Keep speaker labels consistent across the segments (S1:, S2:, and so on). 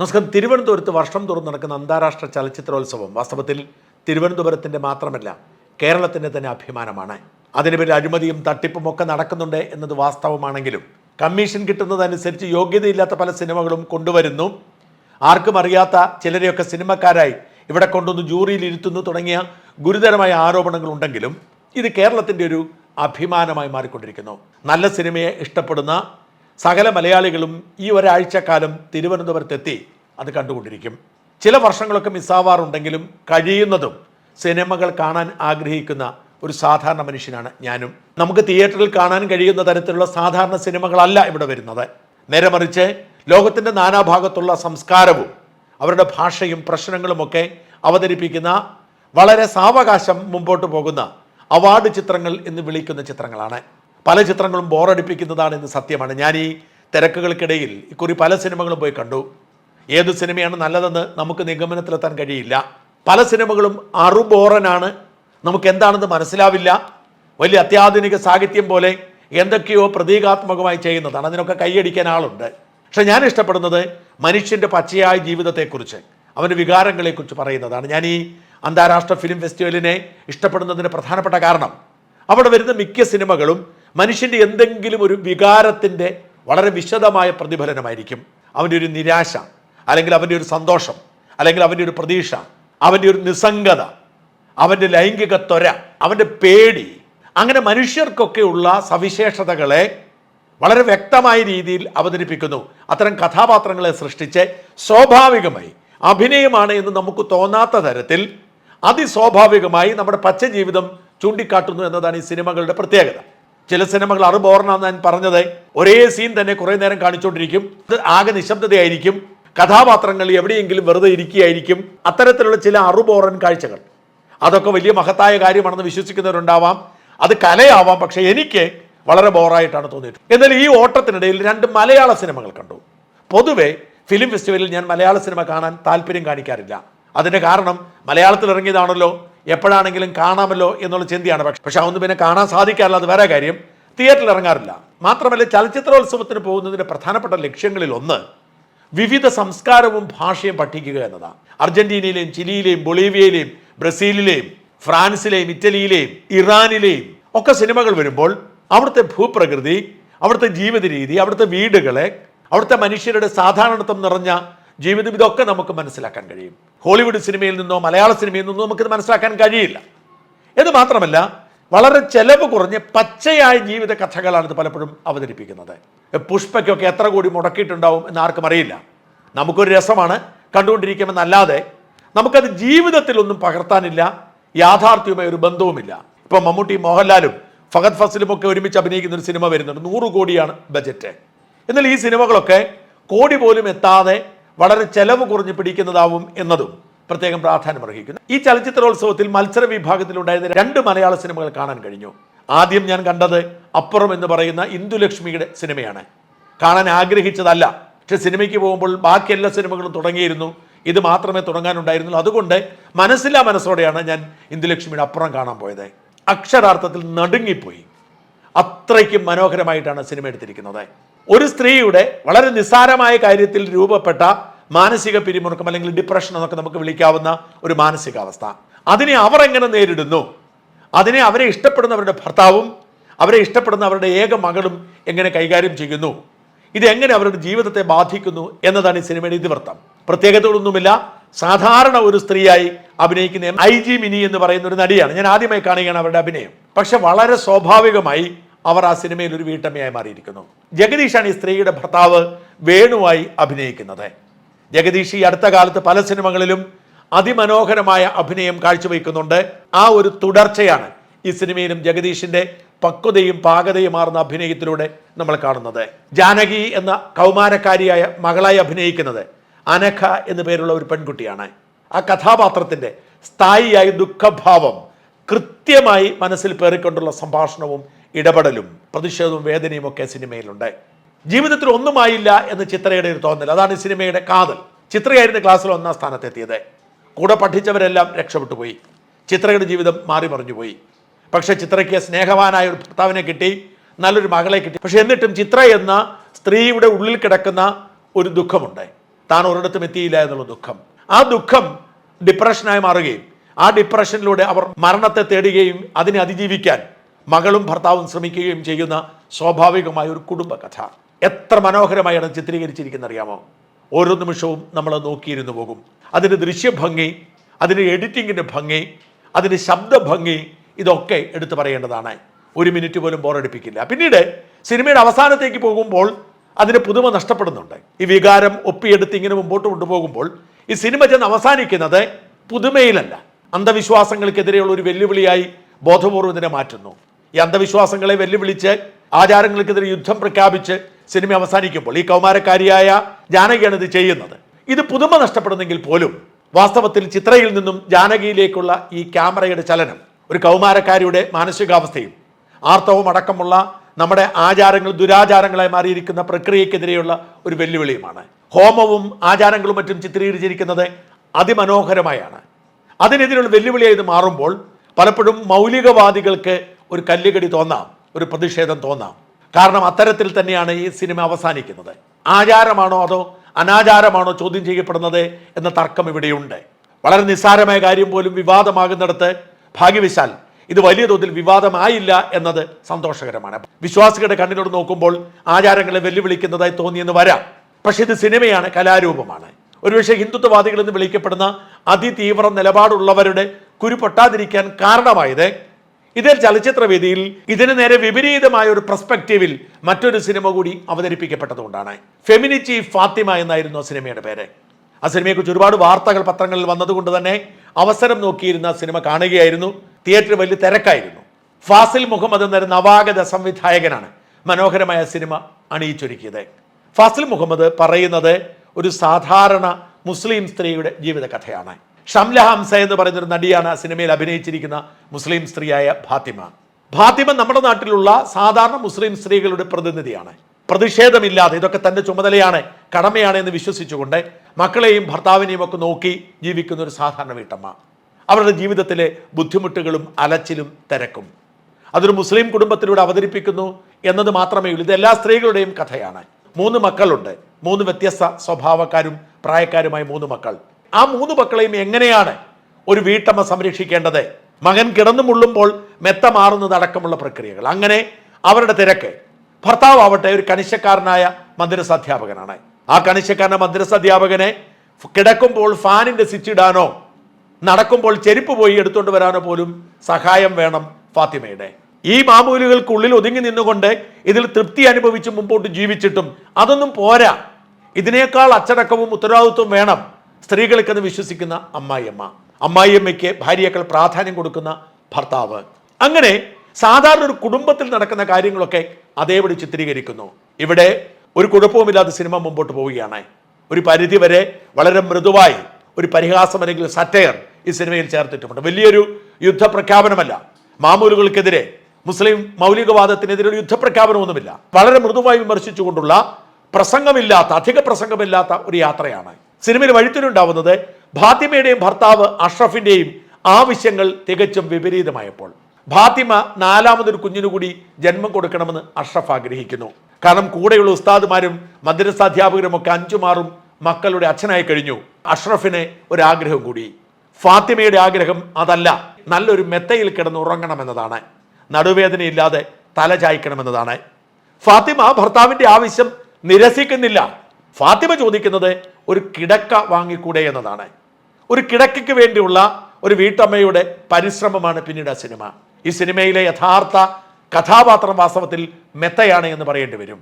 S1: നമസ്കാരം. തിരുവനന്തപുരത്ത് വർഷം തോറും നടക്കുന്ന അന്താരാഷ്ട്ര ചലച്ചിത്രോത്സവം വാസ്തവത്തിൽ തിരുവനന്തപുരത്തിന്റെ മാത്രമല്ല കേരളത്തിന്റെ തന്നെ അഭിമാനമാണ്. അതിന് പേരിൽ അഴിമതിയും തട്ടിപ്പും ഒക്കെ നടക്കുന്നുണ്ട് എന്നത് വാസ്തവമാണെങ്കിലും കമ്മീഷൻ കിട്ടുന്നതനുസരിച്ച് യോഗ്യതയില്ലാത്ത പല സിനിമകളും കൊണ്ടുവരുന്നു. ആർക്കും അറിയാത്ത ചിലരെയൊക്കെ സിനിമക്കാരായി ഇവിടെ കൊണ്ടുവന്ന് ജൂറിയിൽ ഇരുത്തുന്നു തുടങ്ങിയ ഗുരുതരമായ ആരോപണങ്ങൾ ഉണ്ടെങ്കിലും ഇത് കേരളത്തിന്റെ ഒരു അഭിമാനമായി മാറിക്കൊണ്ടിരിക്കുന്നു. നല്ല സിനിമയെ ഇഷ്ടപ്പെടുന്ന സകല മലയാളികളും ഈ ഒരാഴ്ചക്കാലം തിരുവനന്തപുരത്തെത്തി അത് കണ്ടുകൊണ്ടിരിക്കും. ചില വർഷങ്ങളൊക്കെ മിസ്സാവാറുണ്ടെങ്കിലും കഴിയുന്നതും സിനിമകൾ കാണാൻ ആഗ്രഹിക്കുന്ന ഒരു സാധാരണ മനുഷ്യനാണ് ഞാനും. നമുക്ക് തിയേറ്ററിൽ കാണാൻ കഴിയുന്ന തരത്തിലുള്ള സാധാരണ സിനിമകളല്ല ഇവിടെ വരുന്നത്. നേരെ മറിച്ച് ലോകത്തിന്റെ നാനാഭാഗത്തുള്ള സംസ്കാരവും അവരുടെ ഭാഷയും പ്രശ്നങ്ങളുമൊക്കെ അവതരിപ്പിക്കുന്ന വളരെ സാവകാശം മുമ്പോട്ട് പോകുന്ന അവാർഡ് ചിത്രങ്ങൾ എന്ന് വിളിക്കുന്ന ചിത്രങ്ങളാണ്. പല ചിത്രങ്ങളും ബോറടിപ്പിക്കുന്നതാണ് ഇന്ന് സത്യമാണ്. ഞാൻ ഈ തിരക്കുകൾക്കിടയിൽ ഇക്കുറി പല സിനിമകളും പോയി കണ്ടു. ഏത് സിനിമയാണ് നല്ലതെന്ന് നമുക്ക് നിഗമനത്തിലെത്താൻ കഴിയില്ല. പല സിനിമകളും അറുബോറനാണ്. നമുക്ക് എന്താണെന്ന് മനസ്സിലാവില്ല. വലിയ അത്യാധുനിക സാഹിത്യം പോലെ എന്തൊക്കെയോ പ്രതീകാത്മകമായി ചെയ്യുന്നതാണ്. അതിനൊക്കെ കൈയടിക്കാൻ ആളുണ്ട്. പക്ഷെ ഞാൻ ഇഷ്ടപ്പെടുന്നത് മനുഷ്യന്റെ പച്ചയായ ജീവിതത്തെക്കുറിച്ച് അവന്റെ വികാരങ്ങളെക്കുറിച്ച് പറയുന്നതാണ്. ഞാൻ ഈ അന്താരാഷ്ട്ര ഫിലിം ഫെസ്റ്റിവലിനെ ഇഷ്ടപ്പെടുന്നതിന് പ്രധാനപ്പെട്ട കാരണം അവിടെ വരുന്ന മിക്ക സിനിമകളും മനുഷ്യന്റെ എന്തെങ്കിലും ഒരു വികാരത്തിന്റെ വളരെ വിശദമായ പ്രതിഫലനമായിരിക്കും. അവന്റെ ഒരു നിരാശ അല്ലെങ്കിൽ അവന്റെ ഒരു സന്തോഷം അല്ലെങ്കിൽ അവന്റെ ഒരു പ്രതീക്ഷ അവന്റെ ഒരു നിസ്സംഗത അവന്റെ ലൈംഗിക ത്വര അവന്റെ പേടി അങ്ങനെ മനുഷ്യർക്കൊക്കെയുള്ള സവിശേഷതകളെ വളരെ വ്യക്തമായ രീതിയിൽ അവതരിപ്പിക്കുന്നു. അത്തരം കഥാപാത്രങ്ങളെ സൃഷ്ടിച്ച് സ്വാഭാവികമായി അഭിനയമാണ് എന്ന് നമുക്ക് തോന്നാത്ത തരത്തിൽ അതിസ്വാഭാവികമായി നമ്മുടെ പച്ച ജീവിതം ചൂണ്ടിക്കാട്ടുന്നു എന്നതാണ് ഈ സിനിമകളുടെ പ്രത്യേകത. ചില സിനിമകൾ അറുബോർണാന്ന് ഞാൻ പറഞ്ഞത്. ഒരേ സീൻ തന്നെ കുറേ നേരം കാണിച്ചുകൊണ്ടിരിക്കും അത് ആകെ നിശബ്ദതയായിരിക്കും. കഥാപാത്രങ്ങൾ എവിടെയെങ്കിലും വെറുതെ ഇരിക്കുകയായിരിക്കും. അത്തരത്തിലുള്ള ചില അറുബോറൻ കാഴ്ചകൾ. അതൊക്കെ വലിയ മഹത്തായ കാര്യമാണെന്ന് വിശ്വസിക്കുന്നവരുണ്ടാവാം. അത് കലയാവാം. പക്ഷേ എനിക്ക് വളരെ ബോറായിട്ടാണ് തോന്നിയിട്ടുള്ളത്. എന്നാൽ ഈ ഓട്ടത്തിനിടയിൽ രണ്ട് മലയാള സിനിമകൾ കണ്ടു. പൊതുവെ ഫിലിം ഫെസ്റ്റിവലിൽ ഞാൻ മലയാള സിനിമ കാണാൻ താല്പര്യം കാണിക്കാറില്ല. അതിന്റെ കാരണം മലയാളത്തിൽ ഇറങ്ങിയതാണല്ലോ എപ്പോഴാണെങ്കിലും കാണാമല്ലോ എന്നുള്ള ചിന്തയാണ്. പക്ഷെ പക്ഷെ അതൊന്നും പിന്നെ കാണാൻ സാധിക്കാറില്ല. അത് വേറെ കാര്യം. തിയേറ്ററിൽ ഇറങ്ങാറില്ല. മാത്രമല്ല ചലച്ചിത്രോത്സവത്തിന് പോകുന്നതിന്റെ പ്രധാനപ്പെട്ട ലക്ഷ്യങ്ങളിൽ ഒന്ന് വിവിധ സംസ്കാരവും ഭാഷയും പഠിക്കുക എന്നതാണ്. അർജന്റീനയിലെയും ചിലിയിലെയും ബൊളീവിയയിലെയും ബ്രസീലിലെയും ഫ്രാൻസിലെയും ഇറ്റലിയിലെയും ഇറാനിലെയും ഒക്കെ സിനിമകൾ വരുമ്പോൾ അവിടുത്തെ ഭൂപ്രകൃതി അവിടുത്തെ ജീവിത രീതി അവിടുത്തെ വീടുകളെ അവിടുത്തെ മനുഷ്യരുടെ സാധാരണത്വം നിറഞ്ഞ ജീവിതം ഇതൊക്കെ നമുക്ക് മനസ്സിലാക്കാൻ കഴിയും. ഹോളിവുഡ് സിനിമയിൽ നിന്നോ മലയാള സിനിമയിൽ നിന്നോ നമുക്കിത് മനസ്സിലാക്കാൻ കഴിയില്ല. എന്ന് മാത്രമല്ല വളരെ ചെലവ് കുറഞ്ഞ് പച്ചയായ ജീവിത കഥകളാണ് ഇത് പലപ്പോഴും അവതരിപ്പിക്കുന്നത്. പുഷ്പയ്ക്കൊക്കെ എത്ര കോടി മുടക്കിയിട്ടുണ്ടാവും എന്ന് ആർക്കും അറിയില്ല. നമുക്കൊരു രസമാണ് കണ്ടുകൊണ്ടിരിക്കുമെന്നല്ലാതെ നമുക്കത് ജീവിതത്തിലൊന്നും പകർത്താനില്ല യാഥാർത്ഥ്യവുമായ ഒരു ബന്ധവുമില്ല. ഇപ്പം മമ്മൂട്ടി മോഹൻലാലും ഫഹദ് ഫസലും ഒക്കെ ഒരുമിച്ച് അഭിനയിക്കുന്ന ഒരു സിനിമ വരുന്നുണ്ട്. നൂറ് കോടിയാണ് ബജറ്റ്. എന്നാൽ ഈ സിനിമകളൊക്കെ കോടി പോലും എത്താതെ വളരെ ചെലവ് കുറഞ്ഞ് പിടിക്കുന്നതാവും എന്നതും പ്രത്യേകം പ്രാധാന്യം അർഹിക്കുന്നു. ഈ ചലച്ചിത്രോത്സവത്തിൽ മത്സര വിഭാഗത്തിലുണ്ടായിരുന്ന രണ്ട് മലയാള സിനിമകൾ കാണാൻ കഴിഞ്ഞു. ആദ്യം ഞാൻ കണ്ടത് അപ്പുറം എന്ന് പറയുന്ന ഇന്ദുലക്ഷ്മിയുടെ സിനിമയാണ്. കാണാൻ ആഗ്രഹിച്ചതല്ല. പക്ഷെ സിനിമയ്ക്ക് പോകുമ്പോൾ ബാക്കി എല്ലാ സിനിമകളും തുടങ്ങിയിരുന്നു. ഇത് മാത്രമേ തുടങ്ങാനുണ്ടായിരുന്നുള്ളൂ. അതുകൊണ്ട് മനസ്സില്ലാ മനസ്സോടെയാണ് ഞാൻ ഇന്ദുലക്ഷ്മിയുടെ അപ്പുറം കാണാൻ പോയത്. അക്ഷരാർത്ഥത്തിൽ നടുങ്ങിപ്പോയി. അത്രയ്ക്കും മനോഹരമായിട്ടാണ് സിനിമ എടുത്തിരിക്കുന്നത്. ഒരു സ്ത്രീയുടെ വളരെ നിസ്സാരമായ കാര്യത്തിൽ രൂപപ്പെട്ട മാനസിക പിരിമുറുക്കം അല്ലെങ്കിൽ ഡിപ്രഷൻ എന്നൊക്കെ നമുക്ക് വിളിക്കാവുന്ന ഒരു മാനസികാവസ്ഥ. അതിനെ അവർ എങ്ങനെ നേരിടുന്നു? അതിനെ അവരെ ഇഷ്ടപ്പെടുന്നവരുടെ ഭർത്താവും അവരെ ഇഷ്ടപ്പെടുന്ന അവരുടെ ഏക മകളും എങ്ങനെ കൈകാര്യം ചെയ്യുന്നു? ഇതെങ്ങനെ അവരുടെ ജീവിതത്തെ ബാധിക്കുന്നു എന്നതാണ് ഈ സിനിമയുടെ ഇതിവൃത്തം. പ്രത്യേകതകളൊന്നുമില്ല. സാധാരണ ഒരു സ്ത്രീയായി അഭിനയിക്കുന്ന ഐ ജി മിനി എന്ന് പറയുന്ന ഒരു നടിയാണ്. ഞാൻ ആദ്യമായി കാണുകയാണ് അവരുടെ അഭിനയം. പക്ഷെ വളരെ സ്വാഭാവികമായി അവർ ആ സിനിമയിൽ ഒരു വീട്ടമ്മയായി മാറിയിരിക്കുന്നു. ജഗദീഷാണ് ഈ സ്ത്രീയുടെ ഭർത്താവ് വേണുവായി അഭിനയിക്കുന്നത്. ജഗദീഷ് ഈ അടുത്ത കാലത്ത് പല സിനിമകളിലും അതിമനോഹരമായ അഭിനയം കാഴ്ചവെക്കുന്നുണ്ട് ആ ഒരു തുടർച്ചയാണ് ഈ സിനിമയിലും ജഗദീഷിന്റെ പക്വതയും പാകതയുമാർന്ന അഭിനയത്തിലൂടെ നമ്മൾ കാണുന്നത്. ജാനകി എന്ന കൗമാരക്കാരിയായ മകളായി അഭിനയിക്കുന്നത് അനഘ എന്നു പേരുള്ള ഒരു പെൺകുട്ടിയാണ്. ആ കഥാപാത്രത്തിന്റെ സ്ഥായിയായ ദുഃഖഭാവം കൃത്യമായി മനസ്സിൽ പേറിക്കൊണ്ടുള്ള സംഭാഷണവും ഇടപെടലും പ്രതിഷേധവും വേദനയും ഒക്കെ സിനിമയിലുണ്ട്. ജീവിതത്തിൽ ഒന്നുമായില്ല എന്ന് ചിത്രയുടെ ഒരു തോന്നൽ. അതാണ് സിനിമയുടെ കാതൽ. ചിത്രയായിരുന്നു ക്ലാസ്സിൽ ഒന്നാം സ്ഥാനത്തെത്തിയത്. കൂടെ പഠിച്ചവരെല്ലാം രക്ഷപ്പെട്ടു പോയി. ചിത്രയുടെ ജീവിതം മാറി മറിഞ്ഞു പോയി. പക്ഷേ ചിത്രയ്ക്ക് സ്നേഹവാനായ ഒരു ഭർത്താവിനെ കിട്ടി നല്ലൊരു മകളെ കിട്ടി. പക്ഷെ എന്നിട്ടും ചിത്ര എന്ന സ്ത്രീയുടെ ഉള്ളിൽ കിടക്കുന്ന ഒരു ദുഃഖമുണ്ട്. താൻ ഒരിടത്തും എത്തിയില്ല എന്നുള്ള ദുഃഖം. ആ ദുഃഖം ഡിപ്രഷനായി മാറുകയും ആ ഡിപ്രഷനിലൂടെ അവർ മരണത്തെ തേടുകയും അതിനെ അതിജീവിക്കാൻ മകളും ഭർത്താവും ശ്രമിക്കുകയും ചെയ്യുന്ന സ്വാഭാവികമായ ഒരു കുടുംബ കഥ എത്ര മനോഹരമായാണ് ചിത്രീകരിച്ചിരിക്കുന്നത് അറിയാമോ ഓരോ നിമിഷവും നമ്മൾ നോക്കിയിരുന്നു പോകും. അതിന്റെ ദൃശ്യഭംഗി അതിന്റെ എഡിറ്റിങ്ങിന്റെ ഭംഗി അതിന്റെ ശബ്ദഭംഗി ഇതൊക്കെ എടുത്തു പറയേണ്ടതാണ്. ഒരു മിനിറ്റ് പോലും ബോറടിപ്പിക്കില്ല. പിന്നീട് സിനിമയുടെ അവസാനത്തേക്ക് പോകുമ്പോൾ അതിന്റെ പുതുമ നഷ്ടപ്പെടുന്നുണ്ട്. ഈ വികാരം ഒപ്പിയെടുത്ത് ഇങ്ങനെ മുമ്പോട്ട് കൊണ്ടുപോകുമ്പോൾ ഈ സിനിമ ചെന്ന് അവസാനിക്കുന്നത് പുതുമയിലല്ല. അന്ധവിശ്വാസങ്ങൾക്കെതിരെയുള്ള ഒരു വെല്ലുവിളിയായി ബോധപൂർവം ഇതിനെ മാറ്റുന്നു. ഈ അന്ധവിശ്വാസങ്ങളെ വെല്ലുവിളിച്ച് ആചാരങ്ങൾക്കെതിരെ യുദ്ധം പ്രഖ്യാപിച്ച് സിനിമ അവസാനിക്കുമ്പോൾ ഈ കൗമാരക്കാരിയായ ജാനകിയാണ് ഇത് ചെയ്യുന്നത്. ഇത് പുതുമ നഷ്ടപ്പെടുന്നെങ്കിൽ പോലും വാസ്തവത്തിൽ ചിത്രയിൽ നിന്നും ജാനകിയിലേക്കുള്ള ഈ ക്യാമറയുടെ ചലനം ഒരു കൗമാരക്കാരിയുടെ മാനസികാവസ്ഥയും ആർത്തവും അടക്കമുള്ള നമ്മുടെ ആചാരങ്ങൾ ദുരാചാരങ്ങളായി മാറിയിരിക്കുന്ന പ്രക്രിയക്കെതിരെയുള്ള ഒരു വെല്ലുവിളിയുമാണ്. ഹോമവും ആചാരങ്ങളും മറ്റും ചിത്രീകരിച്ചിരിക്കുന്നത് അതിമനോഹരമായാണ്. അതിനെതിരെയുള്ള വെല്ലുവിളിയായി ഇത് മാറുമ്പോൾ പലപ്പോഴും മൗലികവാദികൾക്ക് ഒരു കല്ലുകടി തോന്നാം ഒരു പ്രതിഷേധം തോന്നാം. കാരണം അത്തരത്തിൽ തന്നെയാണ് ഈ സിനിമ അവസാനിക്കുന്നത്. ആചാരമാണോ അതോ അനാചാരമാണോ ചോദ്യം ചെയ്യപ്പെടുന്നത് എന്ന തർക്കം ഇവിടെയുണ്ട്. വളരെ നിസ്സാരമായ കാര്യം പോലും വിവാദമാകുന്നിടത്ത് ഭാഗ്യവിശാൽ ഇത് വലിയ തോതിൽ വിവാദമായില്ല എന്നത് സന്തോഷകരമാണ്. വിശ്വാസികളുടെ കണ്ണിനോട് നോക്കുമ്പോൾ ആചാരങ്ങളെ വെല്ലുവിളിക്കുന്നതായി തോന്നിയെന്ന് വരാം. പക്ഷേ ഇത് സിനിമയാണ് കലാരൂപമാണ്. ഒരുപക്ഷെ ഹിന്ദുത്വവാദികൾ എന്ന് വിളിക്കപ്പെടുന്ന അതിതീവ്ര നിലപാടുള്ളവരുടെ കുരു പൊട്ടാതിരിക്കാൻ കാരണമായത് ഇതിൽ ചലച്ചിത്രവേദിയിൽ ഇതിന് നേരെ വിപരീതമായ ഒരു പ്രസ്പെക്റ്റീവിൽ മറ്റൊരു സിനിമ കൂടി അവതരിപ്പിക്കപ്പെട്ടതുകൊണ്ടാണ്. ഫെമിനിറ്റി ഫാത്തിമ എന്നായിരുന്നു ആ സിനിമയുടെ പേര്. ആ സിനിമയെക്കുറിച്ച് ഒരുപാട് വാർത്തകൾ പത്രങ്ങളിൽ വന്നതുകൊണ്ട് തന്നെ അവസരം നോക്കിയിരുന്ന സിനിമ കാണുകയായിരുന്നു. തിയേറ്റർ വലിയ തിരക്കായിരുന്നു. ഫാസിൽ മുഹമ്മദ് എന്നൊരു നവാഗത സംവിധായകനാണ് മനോഹരമായ സിനിമ അണിയിച്ചൊരുക്കിയത്. ഫാസിൽ മുഹമ്മദ് പറയുന്നത് ഒരു സാധാരണ മുസ്ലിം സ്ത്രീയുടെ ജീവിത കഥയാണ് ഷംല ഹംസ എന്ന് പറയുന്നൊരു നടിയാണ് ആ സിനിമയിൽ അഭിനയിച്ചിരിക്കുന്ന മുസ്ലിം സ്ത്രീയായ ഫാത്തിമ. ഫാത്തിമ നമ്മുടെ നാട്ടിലുള്ള സാധാരണ മുസ്ലിം സ്ത്രീകളുടെ പ്രതിനിധിയാണ്. പ്രതിഷേധമില്ലാതെ ഇതൊക്കെ തന്റെ ചുമതലയാണ് കടമയാണ് എന്ന് വിശ്വസിച്ചുകൊണ്ട് മക്കളെയും ഭർത്താവിനെയും ഒക്കെ നോക്കി ജീവിക്കുന്ന ഒരു സാധാരണ വീട്ടമ്മ. അവരുടെ ജീവിതത്തിലെ ബുദ്ധിമുട്ടുകളും അലച്ചിലും തിരക്കും. അതൊരു മുസ്ലിം കുടുംബത്തിലൂടെ അവതരിപ്പിക്കുന്നു എന്നത് മാത്രമേ ഉള്ളൂ. ഇത് എല്ലാ സ്ത്രീകളുടെയും കഥയാണ്. മൂന്ന് മക്കളുണ്ട്. മൂന്ന് വ്യത്യസ്ത സ്വഭാവക്കാരും പ്രായക്കാരുമായ മൂന്ന് മക്കൾ. ആ മൂന്ന് മക്കളെയും എങ്ങനെയാണ് ഒരു വീട്ടമ്മ സംരക്ഷിക്കേണ്ടത്? മകൻ കിടന്നു മുള്ളുമ്പോൾ മെത്ത മാറുന്നത് അടക്കമുള്ള പ്രക്രിയകൾ. അങ്ങനെ അവരുടെ തിരക്ക്. ഭർത്താവ് ആവട്ടെ ഒരു കണിശക്കാരനായ മദ്രസ അധ്യാപകനാണ് ആ കണിശക്കാരന മദ്രസ അധ്യാപകനെ കിടക്കുമ്പോൾ ഫാനിന്റെ സ്വിച്ച് ഇടാനോ നടക്കുമ്പോൾ ചെരുപ്പ് പോയി എടുത്തുകൊണ്ട് വരാനോ പോലും സഹായം വേണം ഫാത്തിമയുടെ. ഈ മാമൂലുകൾക്കുള്ളിൽ ഒതുങ്ങി നിന്നുകൊണ്ട് ഇതിൽ തൃപ്തി അനുഭവിച്ച് മുമ്പോട്ട് ജീവിച്ചിട്ടും അതൊന്നും പോരാ. ഇതിനേക്കാൾ അച്ചടക്കവും ഉത്തരവാദിത്വവും വേണം. സ്ത്രീകൾക്കെന്ന് വിശ്വസിക്കുന്ന അമ്മായിയമ്മ. അമ്മായിയമ്മയ്ക്ക് ഭാര്യയേക്കാൾ പ്രാധാന്യം കൊടുക്കുന്ന ഭർത്താവ്. അങ്ങനെ സാധാരണ ഒരു കുടുംബത്തിൽ നടക്കുന്ന കാര്യങ്ങളൊക്കെ അതേപടി ചിത്രീകരിക്കുന്നു. ഇവിടെ ഒരു കുഴപ്പവുമില്ലാതെ സിനിമ മുമ്പോട്ട് പോവുകയാണ്. ഒരു പരിധി വരെ വളരെ മൃദുവായി ഒരു പരിഹാസം അല്ലെങ്കിൽ സറ്റയർ ഈ സിനിമയിൽ ചേർത്തിട്ടുമുണ്ട്. വലിയൊരു യുദ്ധപ്രഖ്യാപനമല്ല. മാമൂലുകൾക്കെതിരെ മുസ്ലിം മൗലികവാദത്തിനെതിരെ ഒരു യുദ്ധപ്രഖ്യാപനമൊന്നുമില്ല. വളരെ മൃദുവായി വിമർശിച്ചുകൊണ്ടുള്ള പ്രസംഗമില്ലാത്ത അധിക പ്രസംഗമില്ലാത്ത ഒരു യാത്രയാണ്. സിനിമയിൽ വഴിത്തിനുണ്ടാവുന്നത് ഫാത്തിമയുടെയും ഭർത്താവ് അഷ്റഫിന്റെയും ആവശ്യങ്ങൾ തികച്ചും വിപരീതമായപ്പോൾ. ഫാത്തിമ നാലാമതൊരു കുഞ്ഞിനു കൂടി ജന്മം കൊടുക്കണമെന്ന് അഷ്റഫ് ആഗ്രഹിക്കുന്നു. കാരണം കൂടെയുള്ള ഉസ്താദുമാരും മദ്രസാധ്യാപകരും ഒക്കെ അഞ്ചുമാറും മക്കളുടെ അച്ഛനായി കഴിഞ്ഞു. അഷ്റഫിന് ഒരു ആഗ്രഹം കൂടി. ഫാത്തിമയുടെ ആഗ്രഹം അതല്ല നല്ലൊരു മെത്തയിൽ കിടന്ന് ഉറങ്ങണമെന്നതാണ്. നടുവേദനയില്ലാതെ തല ചായ്ക്കണമെന്നതാണ്. ഫാത്തിമ ഭർത്താവിന്റെ ആവശ്യം നിരസിക്കുന്നില്ല. ഫാത്തിമ ചോദിക്കുന്നത് ഒരു കിടക്ക വാങ്ങിക്കൂടെ എന്നതാണ്. ഒരു കിടക്കയ്ക്ക് വേണ്ടിയുള്ള ഒരു വീട്ടമ്മയുടെ പരിശ്രമമാണ് പിന്നീട് ആ സിനിമ. ഈ സിനിമയിലെ യഥാർത്ഥ കഥാപാത്രം വാസ്തവത്തിൽ മെത്തയാണ് എന്ന് പറയേണ്ടി വരും.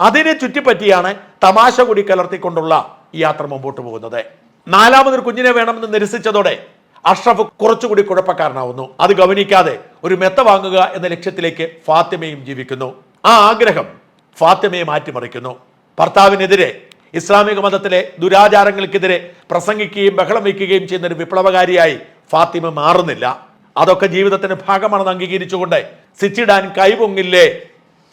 S1: അതിനെ ചുറ്റിപ്പറ്റിയാണ് തമാശ കൂടി കലർത്തിക്കൊണ്ടുള്ള ഈ യാത്ര മുമ്പോട്ട് പോകുന്നത്. നാലാമതൊരു കുഞ്ഞിനെ വേണമെന്ന് നിരസിച്ചതോടെ അഷ്റഫ് കുറച്ചുകൂടി കുഴപ്പക്കാരനാവുന്നു. അത് ഗവനിക്കാതെ ഒരു മെത്ത വാങ്ങുക എന്ന ലക്ഷ്യത്തിലേക്ക് ഫാത്തിമയും ജീവിക്കുന്നു. ആ ആഗ്രഹം ഫാത്തിമയെ മാറ്റിമറിക്കുന്നു. ഭർത്താവിനെതിരെ ഇസ്ലാമിക മതത്തിലെ ദുരാചാരങ്ങൾക്കെതിരെ പ്രസംഗിക്കുകയും ബഹളം വയ്ക്കുകയും ചെയ്യുന്ന ഒരു വിപ്ലവകാരിയായി ഫാത്തിമ മാറുന്നില്ല. അതൊക്കെ ജീവിതത്തിന്റെ ഭാഗമാണെന്ന് അംഗീകരിച്ചുകൊണ്ട് സിച്ചിടാൻ കൈപൊങ്ങില്ലേ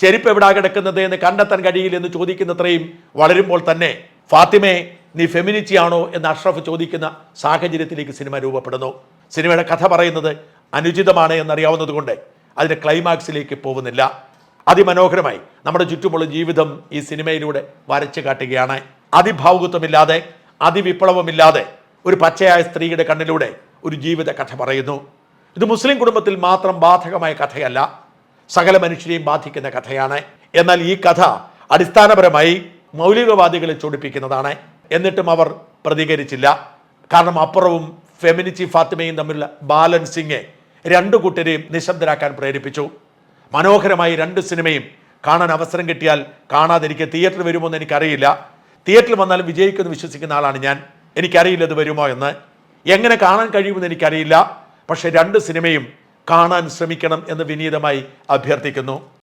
S1: ചെരുപ്പ് എവിടാ കിടക്കുന്നത് എന്ന് കണ്ടെത്താൻ കഴിയില്ലെന്ന് ചോദിക്കുന്നത്രയും വളരുമ്പോൾ തന്നെ ഫാത്തിമയെ നീ ഫെമിനിറ്റി ആണോ എന്ന് അഷ്റഫ് ചോദിക്കുന്ന സാഹചര്യത്തിലേക്ക് സിനിമ രൂപപ്പെടുന്നു. സിനിമയുടെ കഥ പറയുന്നത് അനുചിതമാണ് എന്നറിയാവുന്നതുകൊണ്ട് അതിന്റെ ക്ലൈമാക്സിലേക്ക് പോകുന്നില്ല. അതിമനോഹരമായി നമ്മുടെ ചുറ്റുമുള്ള ജീവിതം ഈ സിനിമയിലൂടെ വരച്ചു കാട്ടുകയാണ്. അതിഭാവുകത്വമില്ലാതെ അതിവിപ്ലവമില്ലാതെ ഒരു പച്ചയായ സ്ത്രീയുടെ കണ്ണിലൂടെ ഒരു ജീവിത കഥ പറയുന്നു. ഇത് മുസ്ലിം കുടുംബത്തിൽ മാത്രം ബാധകമായ കഥയല്ല സകല മനുഷ്യരെയും ബാധിക്കുന്ന കഥയാണ്. എന്നാൽ ഈ കഥ അടിസ്ഥാനപരമായി മൗലികവാദികളെ ചൊടിപ്പിക്കുന്നതാണ്. എന്നിട്ടും അവർ പ്രതികരിച്ചില്ല. കാരണം അപ്പുറവും ഫെമിനിച്ചി ഫാത്തിമയും തമ്മിലുള്ള ബാലൻസിങ് രണ്ടു കൂട്ടരെയും നിശബ്ദരാക്കാൻ പ്രേരിപ്പിച്ചു. മനോഹരമായി രണ്ട് സിനിമയും കാണാൻ അവസരം കിട്ടിയാൽ കാണാതിരിക്കുക തിയേറ്ററിൽ വരുമോ എന്ന് എനിക്കറിയില്ല. തിയേറ്ററിൽ വന്നാലും വിജയിക്കുമെന്ന് വിശ്വസിക്കുന്ന ആളാണ് ഞാൻ. എനിക്കറിയില്ല ഇത് വരുമോ എന്ന്. എങ്ങനെ കാണാൻ കഴിയുമെന്ന് എനിക്കറിയില്ല. പക്ഷേ രണ്ട് സിനിമയും കാണാൻ ശ്രമിക്കണം എന്ന് വിനീതമായി അഭ്യർത്ഥിക്കുന്നു.